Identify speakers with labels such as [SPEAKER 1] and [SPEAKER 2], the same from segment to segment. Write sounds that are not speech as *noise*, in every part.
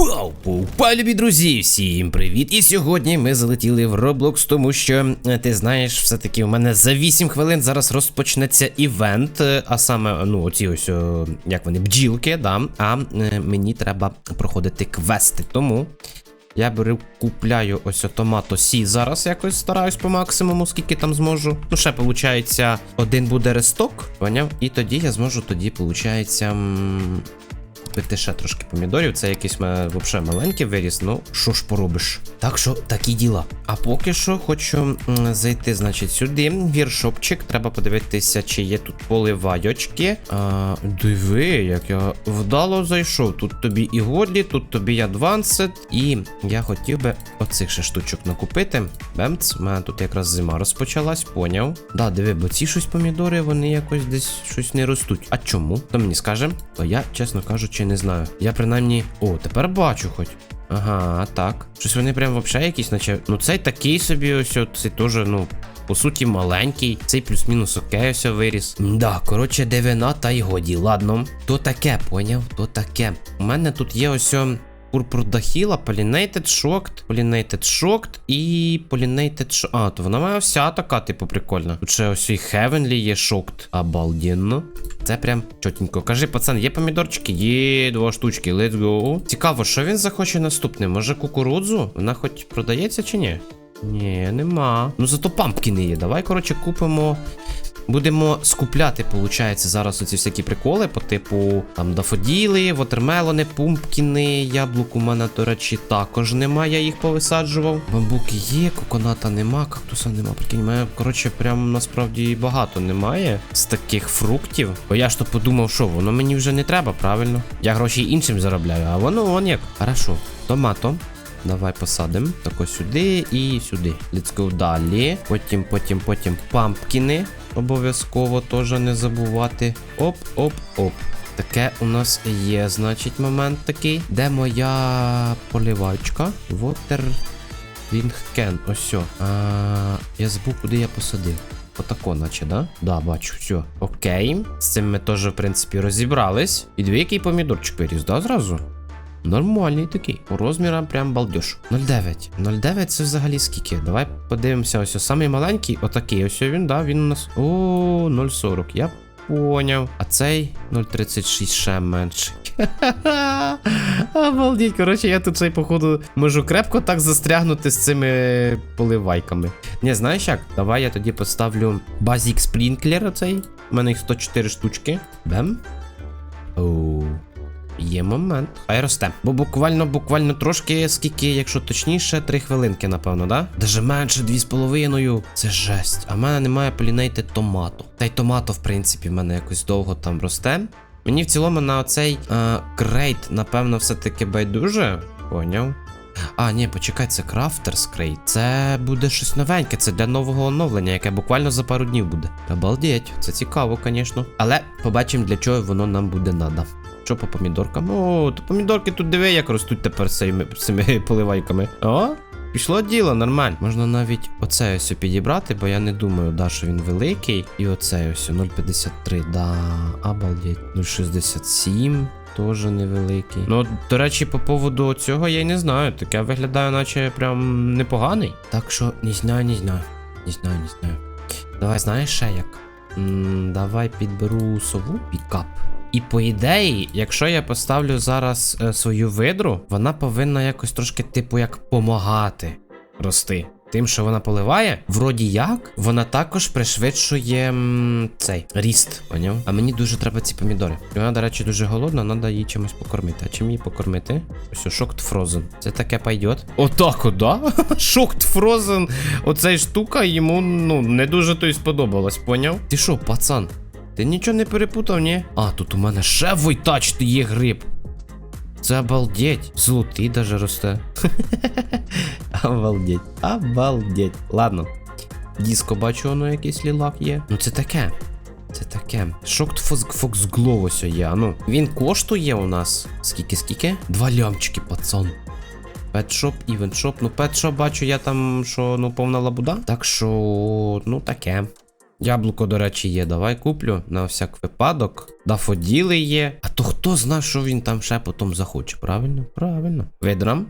[SPEAKER 1] Пау, пау, любі друзі, всім привіт! І сьогодні ми залетіли в Roblox, тому що е, ти знаєш, все-таки у мене за 8 хвилин зараз розпочнеться івент, е, а саме, ну, оці ось, як вони, бджілки, да. А е, мені треба проходити квести. Тому я беру, купляю ось томато Сі зараз якось стараюсь по максимуму, скільки там зможу. Ну, ще, виходить, один буде ресток, поняв? І тоді я зможу, тоді, виходить, купити ще трошки помідорів. Це якийсь взагалі маленький виріс, ну що ж поробиш. Так що такі діла. А поки що хочу зайти, значить, сюди. Віршопчик. Треба подивитися, чи є тут поливайочки. А, диви, як я вдало зайшов. Тут тобі і годлі, тут тобі адвансет. І я хотів би оцих ще штучок накупити. Бемц, у мене тут якраз зима розпочалась, поняв. Да, диви, бо ці щось помідори, вони якось десь щось не ростуть. А чому? То мені скаже, то я, чесно кажучи, не знаю. Я принаймні. О, тепер бачу хоч. Ага, так. Щось вони прям вообще якісь, наче. Ну цей такий собі, ось цей теж, ну. По суті, маленький, цей плюс-мінус окей, ось виріс. Да, коротше, де вина, та й годі. Ладно. То таке, поняв? То таке. У мене тут є ось. Пурпурдахіла, Pollinated Shocked, Pollinated Shocked і Pollinated Shocked. А, то вона має вся така, типу, прикольна. Тут ще ось і Heavenly є Shocked. Обалденно. Це прям чотенько. Кажи, пацан, є помідорчики? Є два штучки, let's go. Цікаво, що він захоче наступне? Може кукурудзу? Вона хоч продається чи ні? Ні, нема. Ну зато пампкіни є. Давай, коротше, купимо. Будемо скупляти, виходить, зараз оці всякі приколи по типу там дафоділи, вотермелони, пумпкіни, яблук у мене, до речі, також нема, я їх повисаджував. Бамбуки є, коконата нема, кактуса нема. Прикинь, мене, коротше, прям насправді багато немає з таких фруктів. Бо я ж то подумав, що воно мені вже не треба, правильно? Я гроші іншим заробляю, а воно вон як. Хорошо, томато. Давай посадимо. Тако сюди і сюди. Let's go далі. Потім, потім, потім пампкіни. Обов'язково теж не забувати. Оп, оп, оп. Таке у нас є, значить, момент такий. Де моя поливачка? Water Wingcan. Ось. А, я забув, куди я посадив. Отако, наче, да? Да, бачу, все. Окей. З цим ми теж, в принципі, розібрались. І дві який помідорчик виріс, да, зразу? Нормальний такий. По розмірам прям балдеж. 0,9. 0,9 це взагалі скільки? Давай подивимося. Ось ось самий маленький, отакий. Ось він, да, він у нас. О, 0,40. Я поняв. А цей 0,36 ще менший. *laughs* Обалдіть, коротше, я тут цей, походу, можу крепко так застрягнути з цими поливайками. Не, знаєш як? Давай я тоді поставлю Basic Sprinkler оцей. У мене їх 104 штучки. Бем. Оу. Є момент. Хай росте. Бо буквально, буквально трошки, скільки, якщо точніше, 3 хвилинки, напевно, да? Даже менше 2,5. Це жесть. А в мене немає полінейти томату. Та й томато, в принципі, в мене якось довго там росте. Мені в цілому на оцей е, крейт, напевно, все-таки байдуже. Поняв. А, ні, почекай, це Crafters Crate. Це буде щось новеньке, це для нового оновлення, яке буквально за пару днів буде. Обалдеть, це цікаво, звісно. Але побачимо, для чого воно нам буде надо. Що по помідоркам? О, то помідорки тут диви, як ростуть тепер цими, цими *laughs* поливайками. О, пішло діло, нормально. Можна навіть оце ось підібрати, бо я не думаю, да, що він великий. І оце ось 0,53, да, обалдеть. 0,67. Теж невеликий. Ну, до речі, по поводу цього я й не знаю. Таке виглядає, наче прям непоганий. Так що не знаю, не знаю. Не знаю, не знаю. Давай, знаєш ще як? М, давай підберу сову пікап. І по ідеї, якщо я поставлю зараз е, свою видру, вона повинна якось трошки, типу, як помагати рости. Тим, що вона поливає, вроді як, вона також пришвидшує м, цей ріст. Поняв? А мені дуже треба ці помідори. І Вона, до речі, дуже голодна, треба її чимось покормити. А чим її покормити? Ось шокт фрозен. Це таке пайдет. Отак, от, да? *laughs* Шокт фрозен. Оцей штука йому ну не дуже то й сподобалось, поняв? Ти що, пацан? Ти нічого не перепутав, ні? А, тут у мене ще войтач є гриб. Це обалдеть. Золотий даже росте. *laughs* обалдеть. Обалдеть. Ладно. Диско бачу, воно якийсь лілак є. Ну це таке. Це таке. Шокт Фокс Глоу ось є. Ну. Він коштує у нас. Скільки, скільки? Два лямчики, пацан. Петшоп, івентшоп. Ну, петшоп бачу я там, що ну повна лабуда. Так що, ну таке. Яблуко, до речі, є. Давай куплю на всяк випадок. Дафоділи є. А то хто зна, що він там ще потім захоче, правильно? Правильно. Видрам.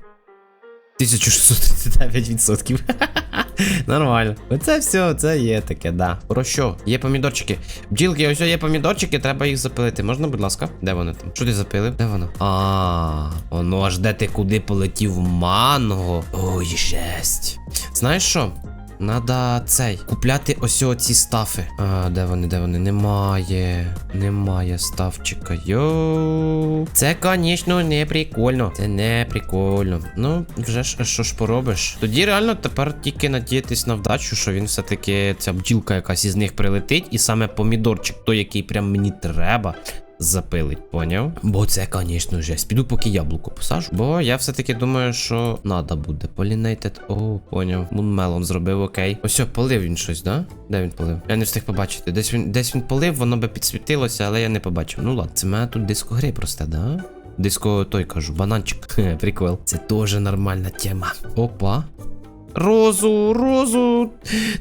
[SPEAKER 1] 1639%. *laughs* Нормально. Оце все, це є таке, да. Про що? Є помідорчики. Бджілки, ось є помідорчики, треба їх запилити. Можна, будь ласка? Де вони там? Що ти запилив? Де воно? А, воно аж де ти куди полетів манго. Ой, жесть. Знаєш що? Надо цей купляти ось ці стафи. А, де вони, де вони? Немає. Немає ставчика. Йоу. Це, звісно, не прикольно. Це не прикольно. Ну, вже ж що ж поробиш. Тоді реально тепер тільки надіятись на вдачу, що він все-таки ця бджілка якась із них прилетить, і саме помідорчик, той, який прям мені треба. Запилить, поняв? Бо це, звісно, жесть. Піду поки яблуко посажу. Бо я все-таки думаю, що надо буде. Полінейтед. О, поняв. Мунмелон зробив, окей. Ось, полив він щось, да? Де він полив? Я не встиг побачити. Десь він десь він полив, воно би підсвітилося, але я не побачив. Ну ладно, це мене тут диско гри росте, да? Диско той кажу, бананчик. Хе, *laughs* Прикол. Це теж нормальна тема. Опа. Розу, розу.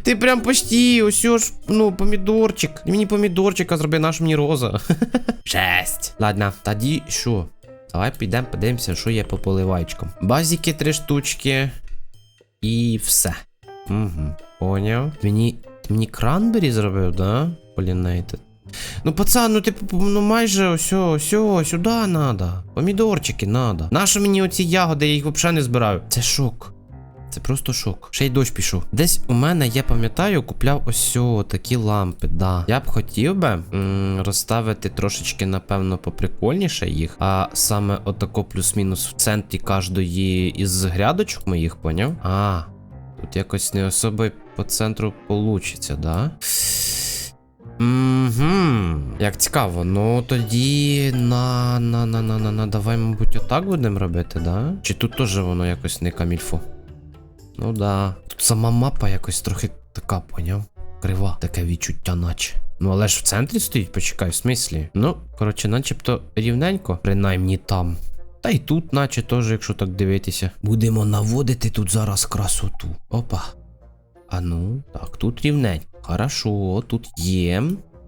[SPEAKER 1] Ти прям почти, ось ж, ну, помідорчик. Мені помідорчика зроби, наш мені роза. *laughs* Жесть. Ладно, тоді що? Давай підемо, подивимося, що є по поливайчикам. Базіки три штучки. І все. Угу. Поняв. Мені. Мені кранбері зробив, да? Полінейтед. Ну, пацан, ну ти ну майже ось, ось, сюди надо. Помідорчики надо. Нащо мені оці ягоди, я їх взагалі не збираю. Це шок. Це просто шок. Ще й дощ пішов. Десь у мене, я пам'ятаю, купляв ось о, такі лампи, да. Я б хотів би м, розставити трошечки, напевно, поприкольніше їх. А саме отако плюс-мінус в центрі кожної із грядочок моїх, поняв? А, тут якось не особо по центру получиться, да? Угу. Як цікаво, ну тоді на на на на на на давай, мабуть, отак будемо робити, да? Чи тут теж воно якось не камільфо? Ну да. Тут сама мапа якось трохи така, поняв? Крива, таке відчуття, наче. Ну але ж в центрі стоїть, почекай, в смислі. Ну, коротше, начебто рівненько, принаймні там. Та й тут, наче теж, якщо так дивитися. Будемо наводити тут зараз красоту. Опа. А ну, так, тут рівненько. Хорошо, тут є.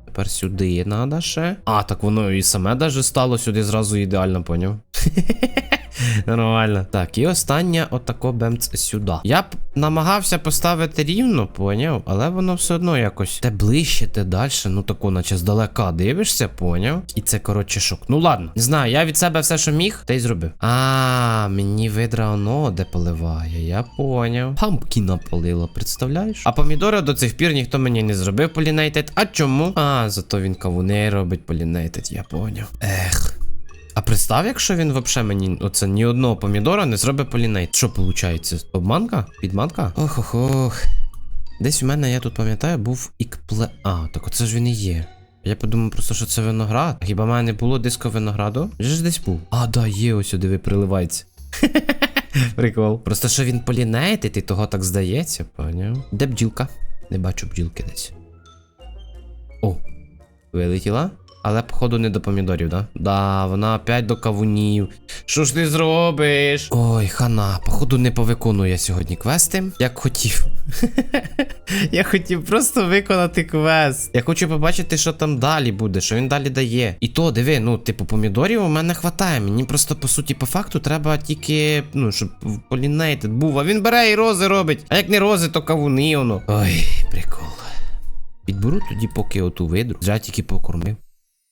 [SPEAKER 1] Тепер сюди надо ще. А, так воно і саме даже стало сюди зразу ідеально, поняв? *laughs* *laughs* Нормально. Так, і остання отако бемц сюди. Я б намагався поставити рівно, поняв, але воно все одно якось те ближче, те далі. Ну тако, наче здалека дивишся, поняв. І це, коротше, шок. Ну ладно, не знаю, я від себе все, що міг, те й зробив. А, мені видра оно де поливає, я поняв. Пампкіна полила, представляєш? А помідори до цих пір ніхто мені не зробив полінейтед. А чому? А, зато він кавуни робить полінейтед, я поняв. Ех. А представ, якщо він вообще мені оце ні одного помідора не зробить полінейт. Що виходить? Обманка? Підманка? Ох ох ох. Десь у мене, я тут пам'ятаю, був ікпле. А, так оце ж він і є. Я подумав просто, що це виноград. Хіба в мене не було диско винограду? Вже ж десь був. А, да, є, ось диви, приливається. *laughs* Прикол. Просто що він полінейт, і ти того так здається, поняв? Де бджілка? Не бачу бджілки десь. О, вилетіла? Але, походу, не до помідорів, да? Да, вона опять до кавунів. Що ж ти зробиш? Ой, хана, походу, не повиконую я сьогодні квести, як хотів. *laughs* я хотів просто виконати квест. Я хочу побачити, що там далі буде, що він далі дає. І то, диви, ну, типу, помідорів у мене хватає. Мені просто, по суті, по факту, треба тільки, ну, щоб полінейтед був. А він бере і рози робить. А як не рози, то кавуни воно. Ой, прикол. Підберу тоді, поки оту видру. Зря тільки покормив.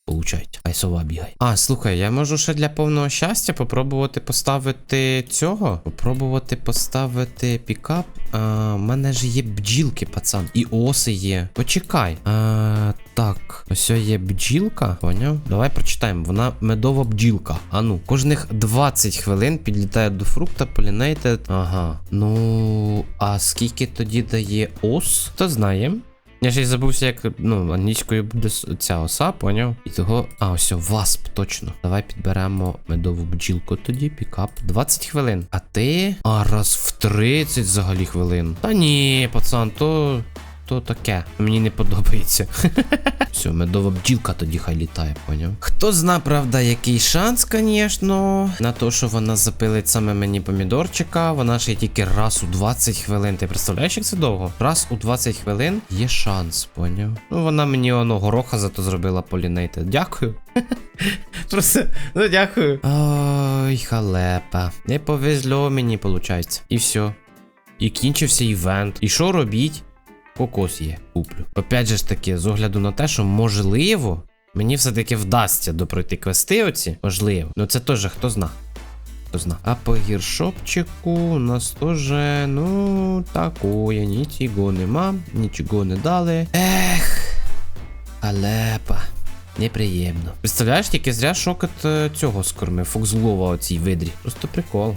[SPEAKER 1] Получається. Хай сова бігає. А, слухай, я можу ще для повного щастя попробувати поставити цього. Попробувати поставити пікап. А, У мене ж є бджілки, пацан. І оси є. Почекай. А, Так, ось є бджілка. Поняв? Давай прочитаємо. Вона медова бджілка. А ну, кожних 20 хвилин підлітає до фрукта, полінейтед. Ага. Ну, а скільки тоді дає ос? Хто знає? Я ще й забувся, як ну, англійською буде ця оса, поняв? І того. А, ось, васп, точно. Давай підберемо медову бджілку тоді, пікап. 20 хвилин. А ти. А раз в 30 взагалі хвилин. Та ні, пацан, то. То таке. Мені не подобається. *laughs* Все, медова бджілка тоді хай літає, поняв? Хто зна, правда, який шанс, звісно, на те, що вона запилить саме мені помідорчика. Вона є тільки раз у 20 хвилин. Ти представляєш, як це довго? Раз у 20 хвилин є шанс, поняв? Ну, вона мені оно гороха зато зробила полінейте. Дякую. *laughs* Просто, ну дякую. Ой, халепа. Не повезло мені, виходить. І все. І кінчився івент. І що робіть? Кокос є, куплю. Опять же ж таки, з огляду на те, що можливо, мені все-таки вдасться допройти квести оці. Можливо. Ну це теж хто зна. Хто зна. А по гіршопчику у нас теж, ну, такое, нічого нема, нічого не дали. Ех, халепа. Неприємно. Представляєш, тільки зря шокет е, цього скормив, Фоксглова оцій видрі. Просто прикол.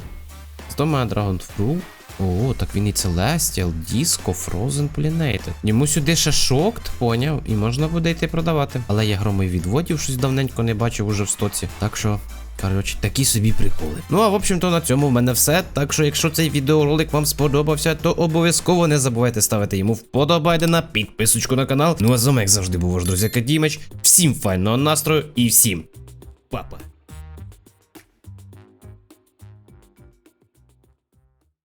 [SPEAKER 1] Має Dragon Fruit. О, так він і Celestial, Disco, Frozen Pollinated. Йому сюди ще шокт, поняв, і можна буде йти продавати. Але я громи відводів щось давненько не бачив уже в стоці. Так що. Коротше, такі собі приколи. Ну а в общем-то на цьому в мене все. Так що, якщо цей відеоролик вам сподобався, то обов'язково не забувайте ставити йому вподобайде на підписочку на канал. Ну а з вами, як завжди, був ваш друзяка Дімич. Всім файного настрою і всім па-па.